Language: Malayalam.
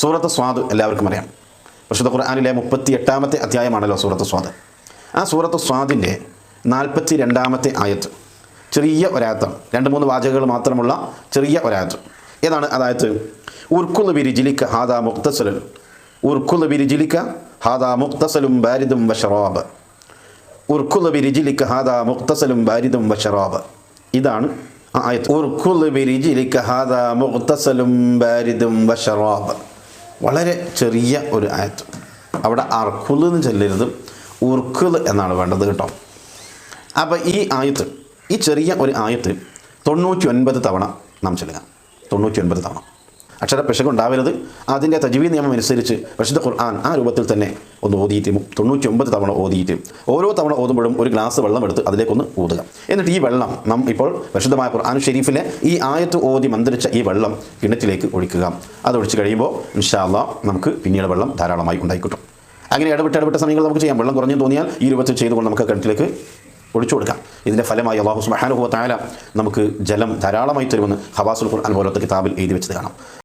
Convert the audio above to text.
സൂറത്ത് സ്വാദ് എല്ലാവർക്കും അറിയാം. വിശുദ്ധ ഖുർആാനിലെ മുപ്പത്തി എട്ടാമത്തെ അധ്യായമാണല്ലോ സൂറത്ത് സ്വാദ്. ആ സൂറത്ത് സ്വാദിന്റെ നാൽപ്പത്തി രണ്ടാമത്തെ ആയത്ത് ചെറിയ ഒരായത്താണ്. രണ്ട് മൂന്ന് വാചകങ്ങൾ മാത്രമുള്ള ചെറിയ ഒരായത്ത് ഏതാണ് അതായത്? ഉർക്കുൽ ബിരിജിലിക്ക ഹാദാ മുക്തസലുൻ ഉർക്കുൽ ബിരിജിലിക്ക ഹാദാ മുക്തസലും ബാരിദും വഷറാബ് ഉർക്കുൽ ബിരിജിലിക്ക ഹാദാ മുക്തസലും ബാരിദും വഷറാബ് ഇതാണ് ആ ആയത്ത് ഉർക്കുൽ ബിരിജിലിക്ക ഹാദാ മുക്തസലും ബാരിദും വഷറാബ് വളരെ ചെറിയ ഒരു ആയത്ത്. അവിടെ അർക്കുൽ എന്ന് ചെല്ലരുത് ഉർക്കുൽ എന്നാണ് വേണ്ടത് കേട്ടോ. അപ്പോൾ ഈ ആയത്ത് ഈ ചെറിയ ഒരു ആയത്ത് തൊണ്ണൂറ്റി ഒൻപത് തവണ നാം ചെല്ലുക. തൊണ്ണൂറ്റി ഒൻപത് തവണ. അക്ഷര പിശകുണ്ടാവരുത് അതിന്റെ തജ്വീ നിയമം അനുസരിച്ച് പരിശുദ്ധ ഖുർആൻ ആ രൂപത്തിൽ തന്നെ ഒന്ന് ഓതിയിട്ട് തൊണ്ണൂറ്റി ഒമ്പത് തവണ ഓതിയിട്ട് ഓരോ തവണ ഓതുമ്പോഴും ഒരു ഗ്ലാസ് വെള്ളം എടുത്ത് അതിലേക്കൊന്ന് ഊതുക എന്നിട്ട് ഈ വെള്ളം നാം ഇപ്പോൾ പരിശുദ്ധമായ ഖുർആൻ ഷെരീഫിലെ ഈ ആയത്ത് ഓതി മന്ത്രിച്ച ഈ വെള്ളം കിണറ്റിലേക്ക് ഒഴിക്കുക. അത് ഒഴിച്ച് കഴിയുമ്പോൾ ഇൻഷാല്ല നമുക്ക് പിന്നീട് വെള്ളം ധാരാളമായി ഉണ്ടായിക്കിട്ടും. അങ്ങനെ ഇടപെട്ട് ഇടപെട്ട സമയങ്ങൾ നമുക്ക് ചെയ്യാം. വെള്ളം കുറഞ്ഞു തോന്നിയാൽ ഈ രൂപത്തിൽ ചെയ്തുകൊണ്ട് നമുക്ക് കിണറ്റിലേക്ക് ഒഴിച്ചു കൊടുക്കാം. ഇതിന്റെ ഫലമായി അള്ളാഹു സുബ്ഹാനഹു വ തആല നമുക്ക് ജലം ധാരാളമായി തരുമെന്ന് ഹവാസുൽ ഖുർആൻ പോലത്തെ കിതാബിൽ എഴുതി വെച്ചത് കാണാം.